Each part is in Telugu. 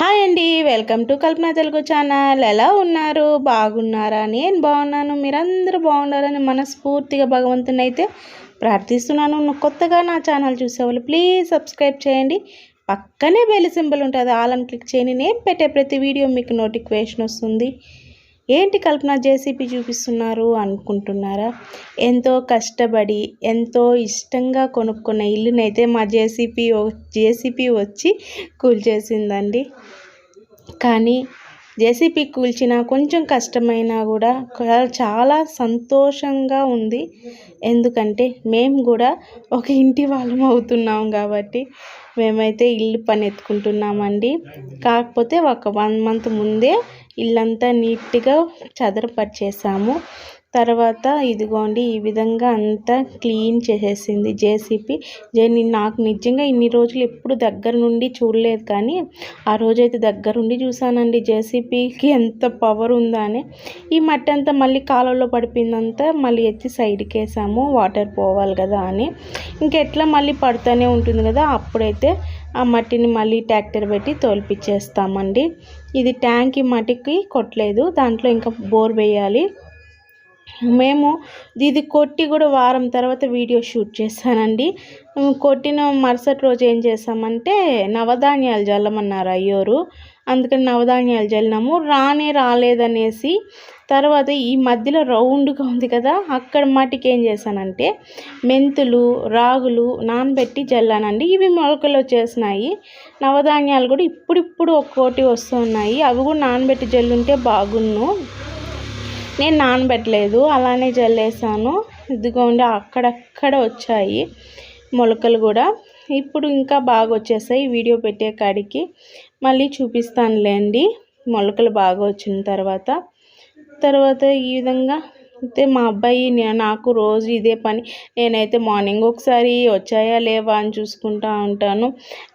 హాయ్ అండి welcome to Kalpana Telugu channel. ఎలా ఉన్నారు? బాగున్నారా? నేను బాగున్నాను. మీరందరూ బాగున్నారని మనస్ఫూర్తిగా భగవంతుని అయితే ప్రార్థిస్తున్నాను. నువ్వు కొత్తగా నా ఛానల్ చూసేవాళ్ళు ప్లీజ్ సబ్స్క్రైబ్ చేయండి. పక్కనే బెల్ సింబల్ ఉంటుంది ఆలని క్లిక్ చేయండి. నేను పెట్టే ప్రతి వీడియో మీకు నోటిఫికేషన్ వస్తుంది. ఏంటి కల్పన జేసీపీ చూపిస్తున్నారు అనుకుంటున్నారా? ఎంతో కష్టపడి ఎంతో ఇష్టంగా కొనుక్కున్న ఇల్లునైతే మా జేసీపీ జేసీపీ వచ్చి కూల్చేసిందండి. కానీ జేసీపీ కూల్చినా కొంచెం కష్టమైనా కూడా చాలా సంతోషంగా ఉంది. ఎందుకంటే మేము కూడా ఒక ఇంటి వాళ్ళం అవుతున్నాం కాబట్టి మేమైతే ఇల్లు పని ఎత్తుకుంటున్నామండి కాకపోతే ఒక వన్ మంత్ ముందే ఇల్లంతా నీట్గా చదరపరిచేసాము. తర్వాత ఇదిగోండి ఈ విధంగా అంతా క్లీన్ చేసేసింది జేసీపీ. జే నాకు నిజంగా ఇన్ని రోజులు ఎప్పుడు దగ్గర నుండి చూడలేదు కానీ ఆ రోజైతే దగ్గరుండి చూసానండి జేసీపీకి ఎంత పవర్ ఉందా అని ఈ మట్టి అంతా మళ్ళీ కాలంలో పడిపోయిందంతా మళ్ళీ ఎత్తి సైడ్కి వేసాము వాటర్ పోవాలి కదా అని. ఇంకెట్లా మళ్ళీ పడుతూనే ఉంటుంది కదా అప్పుడైతే ఆ మట్టిని మళ్ళీ ట్రాక్టర్ పెట్టి తోలిపిచ్చేస్తామండి. ఇది ట్యాంక్ మట్టికి కొట్టలేదు దాంట్లో ఇంకా బోర్ వేయాలి. మేము ఇది కొట్టి కూడా వారం తర్వాత వీడియో షూట్ చేశానండి. కొట్టిన మరుసటి రోజు ఏం చేసామంటే నవధాన్యాలు జల్లమన్నారు అయ్యోరు. అందుకని నవధాన్యాలు జల్లినాము. రానే రాలేదనేసి తర్వాత ఈ మధ్యలో రౌండ్గా ఉంది కదా అక్కడ మట్టికి ఏం చేశానంటే మెంతులు రాగులు నానబెట్టి జల్లానండి. ఇవి మొలకలు వచ్చేసినాయి నవధాన్యాలు కూడా ఇప్పుడిప్పుడు ఒక్కోటి వస్తున్నాయి. అవి కూడా నానబెట్టి జల్లుంటే బాగున్ను. నేను నానబెట్టలేదు అలానే జల్లేసాను. ఇదిగోండి అక్కడక్కడ వచ్చాయి మొలకలు కూడా. ఇప్పుడు ఇంకా బాగా వచ్చేసాయి. వీడియో పెట్టే కాడికి మళ్ళీ చూపిస్తానులేండి. మొలకలు బాగా వచ్చిన తర్వాత. తర్వాత ఈ విధంగా అయితే మా అబ్బాయి నాకు రోజు ఇదే పని. నేనైతే మార్నింగ్ ఒకసారి వచ్చాయా లేవా అని చూసుకుంటూ ఉంటాను.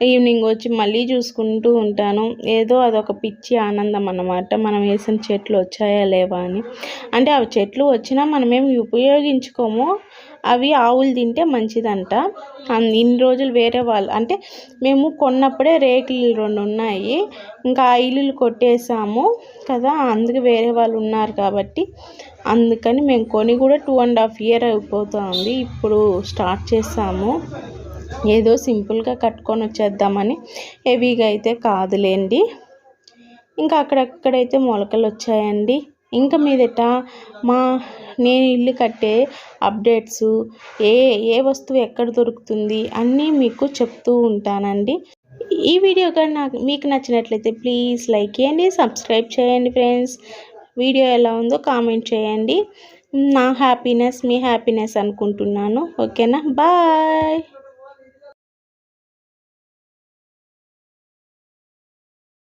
ఈవినింగ్ వచ్చి మళ్ళీ చూసుకుంటూ ఉంటాను. ఏదో అదొక పిచ్చి ఆనందం అన్నమాట. మనం వేసిన చెట్లు వచ్చాయా లేవా అని. అంటే ఆ చెట్లు వచ్చినా మనమేమి ఉపయోగించుకోము. అవి ఆవులు తింటే మంచిదంట. ఇన్ని రోజులు వేరే వాళ్ళు అంటే మేము కొన్నప్పుడే రేకులు రెండు ఉన్నాయి. ఇంకా ఆ ఇల్లులు కొట్టేసాము కదా అందుకు వేరే వాళ్ళు ఉన్నారు కాబట్టి. అందుకని మేము కొని కూడా టూ అండ్ హాఫ్ ఇయర్ అయిపోతుంది. ఇప్పుడు స్టార్ట్ చేసాము. ఏదో సింపుల్గా కట్టుకొని వచ్చేద్దామని. హెవీగా అయితే కాదులేండి. ఇంకా అక్కడక్కడైతే మొలకలు వచ్చాయండి. ఇంకా మీదట మా నేను ఇల్లు కట్టే అప్డేట్స్ ఏ ఏ వస్తువు ఎక్కడ దొరుకుతుంది అన్నీ మీకు చెప్తూ ఉంటానండి. ఈ వీడియో కానీ నాకు మీకు నచ్చినట్లయితే ప్లీజ్ లైక్ చేయండి సబ్స్క్రైబ్ చేయండి ఫ్రెండ్స్. వీడియో ఎలా ఉందో కామెంట్ చేయండి. నా హ్యాపీనెస్ మీ హ్యాపీనెస్ అనుకుంటున్నాను. ఓకేనా? బాయ్!